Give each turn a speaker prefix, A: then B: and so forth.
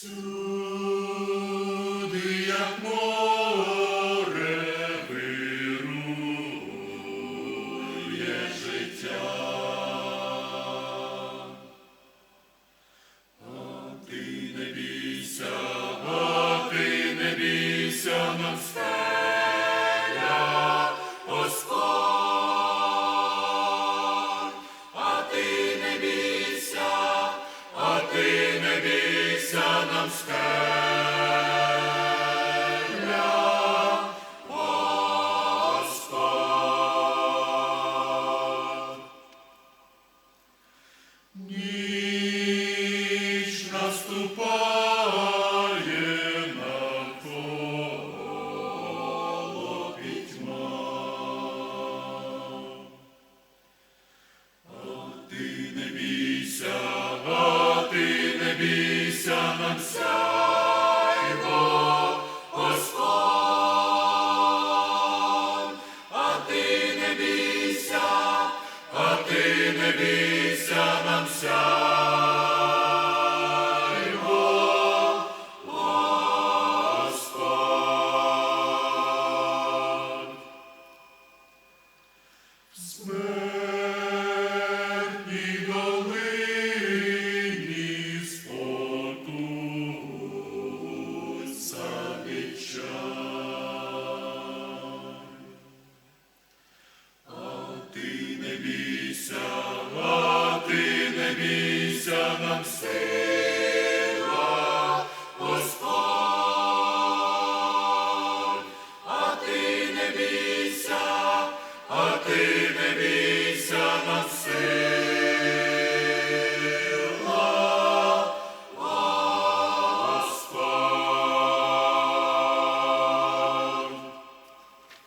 A: Суди, як море життя, ти не бійся, а ти не бійся, нам стане. stand. Smell. бійся нам сила, Господь, а ти не бійся, а ти.